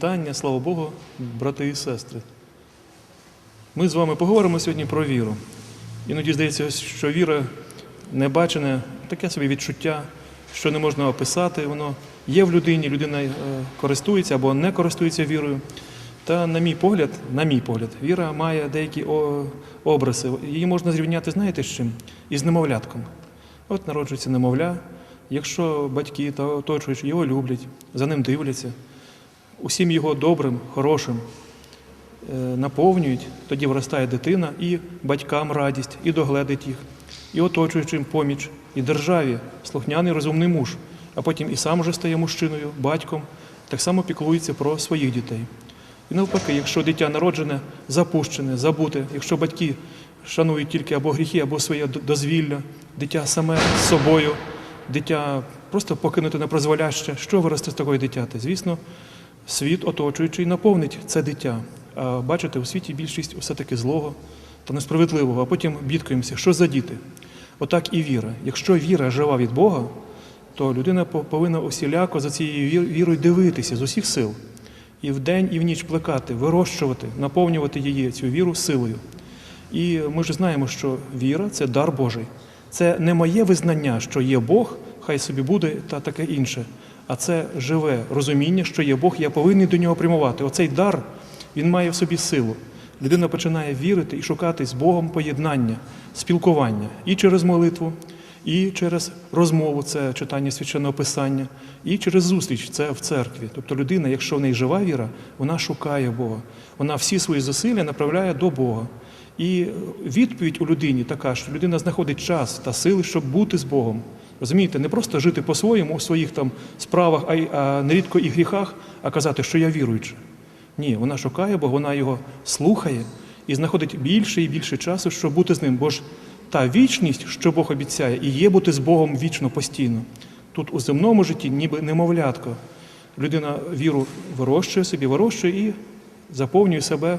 вітання, слава Богу, брати і сестри. Ми з вами поговоримо сьогодні про віру. Іноді здається, що віра небачене, таке собі відчуття, що не можна описати. Воно є в людині, людина е, користується або не користується вірою. Та, на мій погляд, на мій погляд, віра має деякі образи. Її можна зрівняти, знаєте, з чим? Із немовлятком. От народжується немовля. Якщо батьки та оточуючі його люблять, за ним дивляться, усім його добрим, хорошим е, наповнюють, тоді виростає дитина і батькам радість, і догледить їх, і оточуючим поміч, і державі слухняний розумний муж, а потім і сам вже стає мужчиною, батьком, так само піклується про своїх дітей. І навпаки, якщо дитя народжене, запущене, забуте, якщо батьки шанують тільки або гріхи, або своє дозвілля, дитя саме з собою, дитя просто покинуте на прозволяще, що виросте з такої дитяти? Звісно, світ оточуючий наповнить це дитя. А бачите, у світі більшість все-таки злого та несправедливого, а потім бідкаємося, що за діти. Отак і віра. Якщо віра жива від Бога, то людина по- повинна усіляко за цією вірою дивитися з усіх сил. І вдень, і в ніч плекати, вирощувати, наповнювати її цю віру силою. І ми ж знаємо, що віра це дар Божий. Це не моє визнання, що є Бог, хай собі буде та таке інше. А це живе розуміння, що є Бог, я повинен до нього прямувати. Оцей дар він має в собі силу. Людина починає вірити і шукати з Богом поєднання, спілкування і через молитву, і через розмову, це читання священного писання, і через зустріч, це в церкві. Тобто людина, якщо в неї жива віра, вона шукає Бога. Вона всі свої зусилля направляє до Бога. І відповідь у людині така, що людина знаходить час та сили, щоб бути з Богом. Розумієте, не просто жити по-своєму у своїх там справах, а, й- а нерідко і гріхах, а казати, що я віруюча. Ні, вона шукає, бо вона його слухає і знаходить більше і більше часу, щоб бути з ним. Бо ж та вічність, що Бог обіцяє, і є бути з Богом вічно постійно. Тут у земному житті ніби немовлятко. Людина віру вирощує собі, вирощує і заповнює себе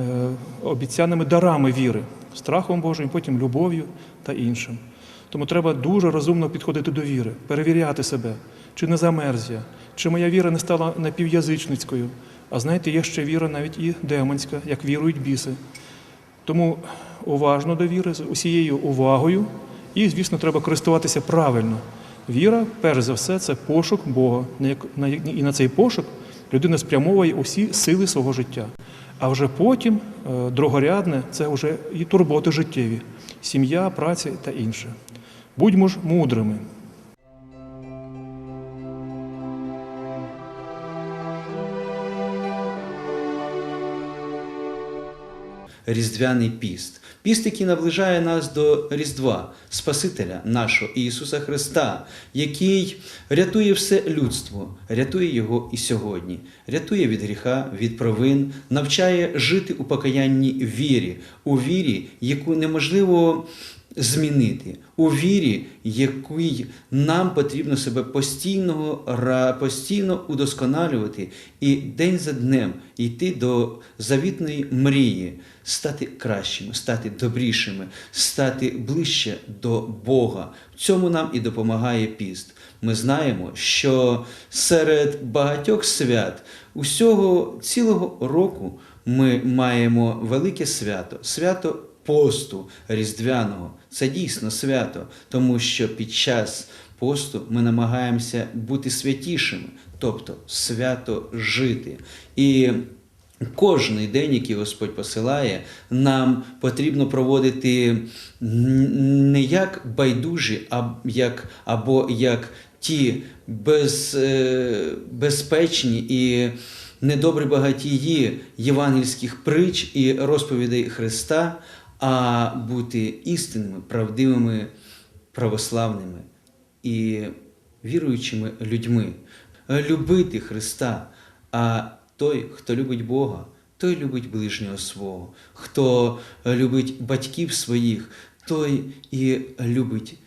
е, обіцяними дарами віри, страхом Божим, потім любов'ю та іншим. Тому треба дуже розумно підходити до віри, перевіряти себе, чи не замерз я, чи моя віра не стала напівязичницькою. А знаєте, є ще віра навіть і демонська, як вірують біси. Тому уважно до віри, з усією увагою, і, звісно, треба користуватися правильно. Віра, перш за все, це пошук Бога. І на цей пошук людина спрямовує усі сили свого життя. А вже потім е, другорядне це вже і турботи життєві, сім'я, праця та інше. Будьмо ж мудрими. Різдвяний піст. Піст, який наближає нас до Різдва, Спасителя нашого Ісуса Христа, який рятує все людство, рятує його і сьогодні, рятує від гріха, від провин, навчає жити у покаянні вірі, у вірі, яку неможливо змінити, у вірі, якій нам потрібно себе постійно, постійно удосконалювати і день за днем йти до завітної мрії, стати кращими, стати добрішими, стати ближче до Бога. В цьому нам і допомагає піст. Ми знаємо, що серед багатьох свят усього цілого року ми маємо велике свято, свято посту різдвяного. Це дійсно свято, тому що під час посту ми намагаємося бути святішими, тобто свято жити. І Кожний день, який Господь посилає, нам потрібно проводити не як байдужі, а як, або як ті без, е, безпечні і недобрі багатії євангельських притч і розповідей Христа, а бути істинними, правдивими, православними і віруючими людьми, любити Христа. А той, хто любить Бога, той любить ближнього свого. Хто любить батьків своїх, той і любить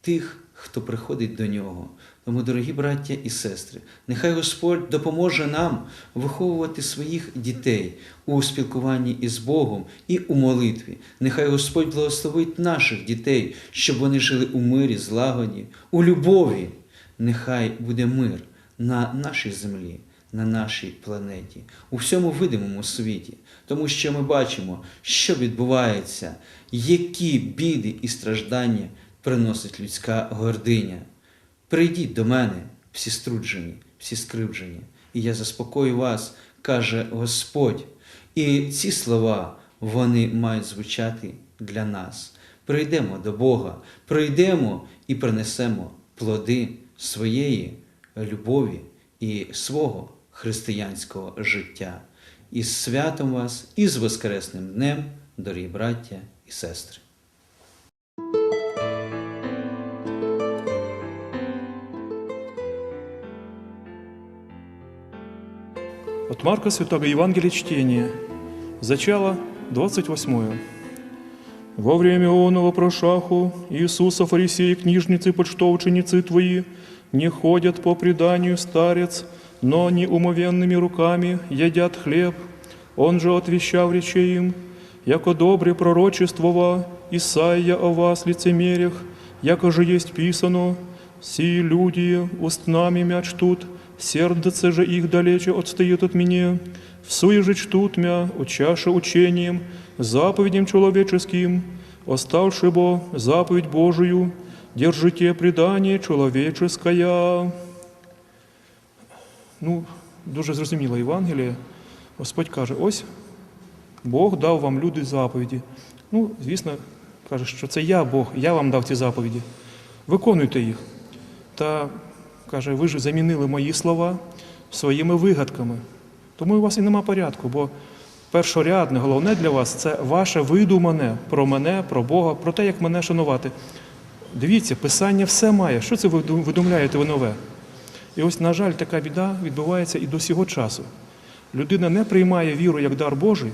тих, хто приходить до нього. Тому, дорогі браття і сестри, нехай Господь допоможе нам виховувати своїх дітей у спілкуванні із Богом і у молитві. Нехай Господь благословить наших дітей, щоб вони жили у мирі, злагоді, у любові. Нехай буде мир на нашій землі, на нашій планеті, у всьому видимому світі, тому що ми бачимо, що відбувається, які біди і страждання приносить людська гординя. Прийдіть до мене, всі струджені, всі скривджені, і я заспокою вас, каже Господь. І ці слова вони мають звучати для нас. Прийдемо до Бога, прийдемо і принесемо плоди своєї любові і свого християнського життя. Із святом вас і з Воскресним днем, дорогі браття і сестри. От Марка Святого Евангелия чтение. Зачало 28. Во время оного прошаху Иисуса фарисеи, книжницы, почтовченицы твои не ходят по преданию старец, но не умовенными руками едят хлеб. Он же отвещал речей им, яко добре пророчествова Исаия о вас, лицемерях, яко же есть писано, «Сии люди устнами мя чтут, сердце же их далече отстает от меня, всуе же чтут мя, учаше учением, заповедям человеческим, оставши бо заповедь Божию, держите предание человеческое». Ну, дуже зрозуміло Євангеліє. Господь каже, ось Бог дав вам люди заповіді. Ну, звісно, каже, що це я Бог, я вам дав ці заповіді. Виконуйте їх. Та каже, ви ж замінили мої слова своїми вигадками. Тому у вас і нема порядку, бо першорядне, головне для вас це ваше видумане про мене, про Бога, про те, як мене шанувати. Дивіться, Писання все має. Що це ви видумляєте ви нове? І ось, на жаль, така біда відбувається і до сього часу. Людина не приймає віру як дар Божий,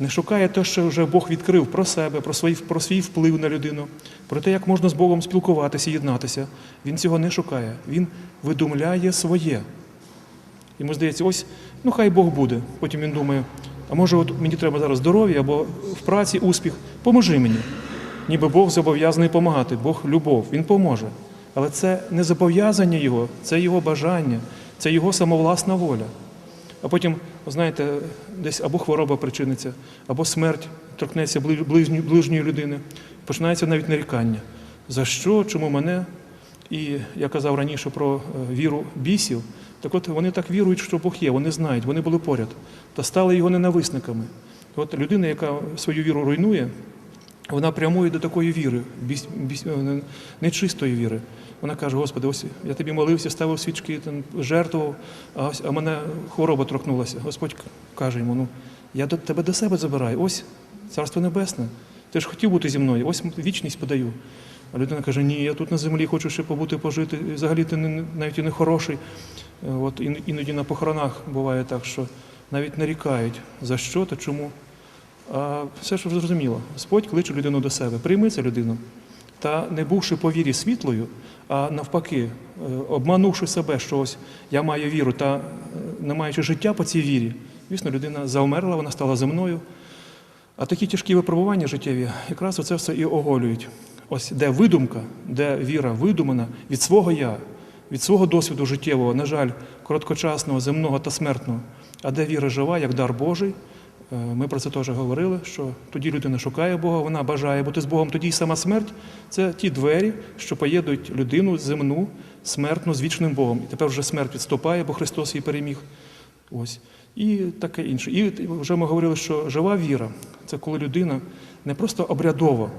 не шукає те, що вже Бог відкрив про себе, про свій, про свій вплив на людину, про те, як можна з Богом спілкуватися, єднатися. Він цього не шукає. Він видумляє своє. Йому здається, ось, ну хай Бог буде. Потім він думає, а може, от мені треба зараз здоров'я або в праці успіх, поможи мені. Ніби Бог зобов'язаний допомагати, Бог любов, Він поможе. Але це не зобов'язання Його, це Його бажання, це Його самовласна воля. А потім, знаєте, десь або хвороба причиниться, або смерть торкнеться ближньої, ближньої людини. Починається навіть нарікання. За що, чому мене? І я казав раніше про е, віру бісів. Так от вони так вірують, що Бог є, вони знають, вони були поряд, та стали його ненависниками. От людина, яка свою віру руйнує, вона прямує до такої віри, біс, біс, е, нечистої віри. Вона каже: Господи, ось я тобі молився, ставив свічки, там, жертвував, а, ось, а мене хвороба торкнулася. Господь каже йому: ну, я до тебе до себе забираю, ось царство небесне. Ти ж хотів бути зі мною, ось вічність подаю. А людина каже: Ні, я тут на землі хочу ще побути, пожити. Взагалі ти не, навіть і не хороший. Е, От іноді на похоронах буває так, що навіть нарікають за що та чому. Все ж зрозуміло. Господь кличе людину до себе. Прийми цю людину. Та не бувши по вірі світлою, а навпаки, е, обманувши себе, що ось я маю віру, та е, не маючи життя по цій вірі, звісно, людина завмерла, вона стала земною. А такі тяжкі випробування життєві якраз оце все і оголюють. Ось де видумка, де віра видумана від свого я, від свого досвіду життєвого, на жаль, короткочасного, земного та смертного, а де віра жива, як дар Божий. Е, Ми про це теж говорили, що тоді людина шукає Бога, вона бажає бути з Богом. Тоді й сама смерть це ті двері, що поєднують людину земну, смертну з вічним Богом. І тепер вже смерть відступає, бо Христос її переміг. Ось. І таке інше. І вже ми говорили, що жива віра це коли людина не просто обрядово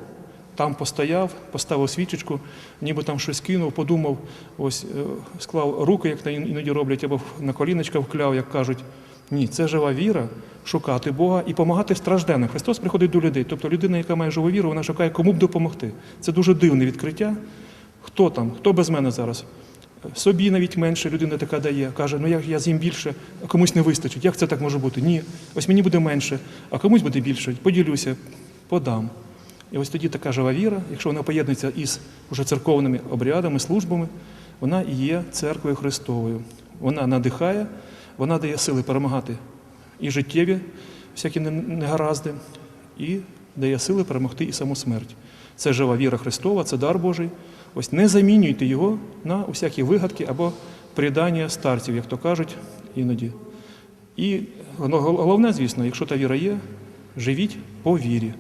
там постояв, поставив свічечку, ніби там щось кинув, подумав, ось е, склав руки, як іноді роблять, або на коліночка вкляв, як кажуть. Ні, це жива віра, шукати Бога і допомагати стражденним. Христос приходить до людей. Тобто людина, яка має живу віру, вона шукає, кому б допомогти. Це дуже дивне відкриття. Хто там? Хто без мене зараз? Собі навіть менше людина така дає, каже, ну як я з'їм більше, а комусь не вистачить. Як це так може бути? Ні, ось мені буде менше, а комусь буде більше. Поділюся, подам. І ось тоді така жива віра, якщо вона поєднується із уже церковними обрядами, службами, вона і є церквою Христовою. Вона надихає, вона дає сили перемагати і життєві всякі негаразди, і дає сили перемогти і саму смерть. Це жива віра Христова, це дар Божий. Ось не замінюйте його на усякі вигадки або придання старців, як то кажуть, іноді. І ну, головне, звісно, якщо та віра є, живіть по вірі.